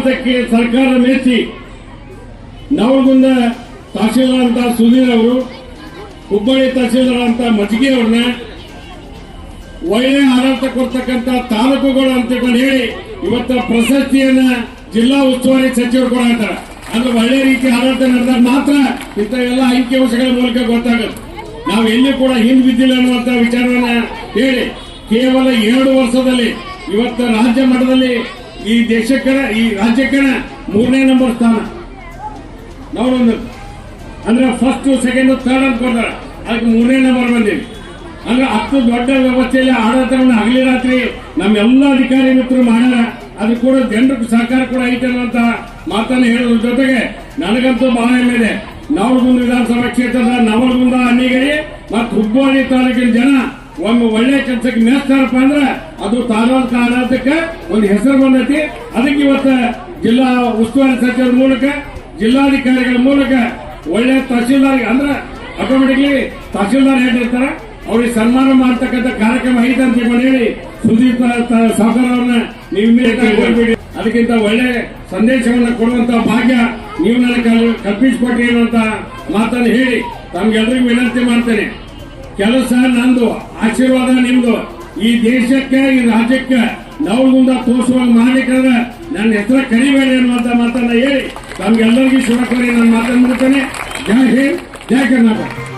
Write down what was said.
ಅದಕ್ಕೆ ಸರ್ಕಾರ ಮೆಚ್ಚಿ ನವಲಗುಂದ ತಹಶೀಲ್ದಾರ್ ಅಂತ ಸುಧೀರ್ ಅವರು, ಹುಬ್ಬಳ್ಳಿ ತಹಶೀಲ್ದಾರ್ ಅಂತ ಮಜ್ಗಿ ಅವ್ರನ್ನ ಒಳ್ಳೆ ಆಡಳಿತ ಕೊಡ್ತಕ್ಕಂತ ತಾಲೂಕುಗಳು ಅಂತ ಹೇಳಿ, ಇವತ್ತ ಪ್ರಶಸ್ತಿಯನ್ನ ಜಿಲ್ಲಾ ಉಸ್ತುವಾರಿ ಸಚಿವರು ಕೊಡಾತಾರೆ ಅಂದ್ರೆ ಒಳ್ಳೆ ರೀತಿ ಆಡಳಿತ ನಡೆದಾಗ ಮಾತ್ರ ಇಂಥ ಎಲ್ಲ ಅಂಕಿಅಂಶಗಳ ಮೂಲಕ ಗೊತ್ತಾಗುತ್ತೆ. ನಾವು ಎಲ್ಲಿ ಕೂಡ ಹಿಂದ್ ಬಿದ್ದಿಲ್ಲ ಅನ್ನುವಂತ ವಿಚಾರವನ್ನ ಹೇಳಿ, ಕೇವಲ ಎರಡು ವರ್ಷದಲ್ಲಿ, ಇವತ್ತು ರಾಜ್ಯ ಮಟ್ಟದಲ್ಲಿ ಈ ದೇಶಕ್ಕನ ಈ ರಾಜ್ಯಕ್ಕನ ಮೂರನೇ ನಂಬರ್ ಸ್ಥಾನ. ನಾವೊಂದು, ಅಂದ್ರೆ ಫಸ್ಟ್ ಸೆಕೆಂಡ್ ಥರ್ಡ್ ಅಂತ ಕೊಡ್ತಾರೆ. ಅದಕ್ಕೆ ಮೂರನೇ ನಂಬರ್ ಬಂದಿವಿ ಅಂದ್ರೆ ಅಷ್ಟು ದೊಡ್ಡ ವ್ಯವಸ್ಥೆಯಲ್ಲಿ ಆಡಳಿತವನ್ನು ಹಗಲಿ ರಾತ್ರಿ ನಮ್ಮೆಲ್ಲ ಅಧಿಕಾರಿ ಮಿತ್ರರು ಮಾಡ್ಯಾರ. ಅದು ಕೂಡ ಜನರ ಸಹಕಾರ ಕೂಡ ಐತೆ ಅನ್ನುವಂತ ಮಾತನ್ನು ಹೇಳೋದ್ರ ಜೊತೆಗೆ ನನಗಂತೂ ಬಹಳ ಹೆಮ್ಮೆ ಇದೆ ವಿಧಾನಸಭಾ ಕ್ಷೇತ್ರದ ನವಲಗುಂದ ಅನ್ನಿಗರಿ ಮತ್ತು ಹುಬ್ಬಳ್ಳಿ ತಾಲೂಕಿನ ಜನ ಒಮ್ಮೆ ಒಳ್ಳೆ ಕೆಲಸಕ್ಕೆ ಮೇಸ್ತಾರಪ್ಪ ಅಂದ್ರೆ ಅದು ತಾಲೂಕು ಆಡಳಿತಕ್ಕೆ ಒಂದು ಹೆಸರು ಬಂದೈತಿ. ಅದಕ್ಕೆ ಇವತ್ತು ಜಿಲ್ಲಾ ಉಸ್ತುವಾರಿ ಸಚಿವರ ಮೂಲಕ, ಜಿಲ್ಲಾಧಿಕಾರಿಗಳ ಮೂಲಕ ಒಳ್ಳೆ ತಹಶೀಲ್ದಾರ್ ಅಂದ್ರೆ ಆಟೋಮೆಟಿಕ್ಲಿ ತಹಶೀಲ್ದಾರ್ ಹೇಳಿರ್ತಾರೆ ಅವ್ರಿಗೆ ಸನ್ಮಾನ ಮಾಡ್ತಕ್ಕಂಥ ಕಾರ್ಯಕ್ರಮ ಐತೆ ಅಂತ ಹೇಳಿ ಸುದೀಪ್ ಸಾವುಕಾರ ಅವ್ರನ್ನ ನೀವು ಅದಕ್ಕಿಂತ ಒಳ್ಳೆ ಸಂದೇಶವನ್ನು ಕೊಡುವಂತ ಭಾಗ್ಯ ನೀವು ನನಗೆ ಕಲ್- ಕಲ್ಪಿಸಿಕೊಟ್ರಿ ಅನ್ನುವಂತ ಮಾತನ್ನು ಹೇಳಿ ತಮ್ಗೆಲ್ಲರಿಗೂ ವಿನಂತಿ ಮಾಡ್ತೇನೆ. ಕೆಲಸ ನಂದು, ಆಶೀರ್ವಾದ ನಿಮ್ದು. ಈ ದೇಶಕ್ಕೆ, ಈ ರಾಜ್ಯಕ್ಕೆ ನಾವು ಮುಂದೆ ತೋರಿಸುವಂಗ ಮಾಡ್ಲಿಕ್ಕಂದ್ರೆ ನನ್ನ ಹೆಸರು ಕರಿಬೇಡಿ ಅನ್ನುವಂತ ಮಾತನ್ನ ಹೇಳಿ. ತಮ್ಗೆಲ್ಲರಿಗೂ ಶುಭ ಕೋರಿ ನನ್ನ ಮಾತನ್ನು ಜೈ ಹಿಂದ್, ಜೈ ಕರ್ನಾಟಕ.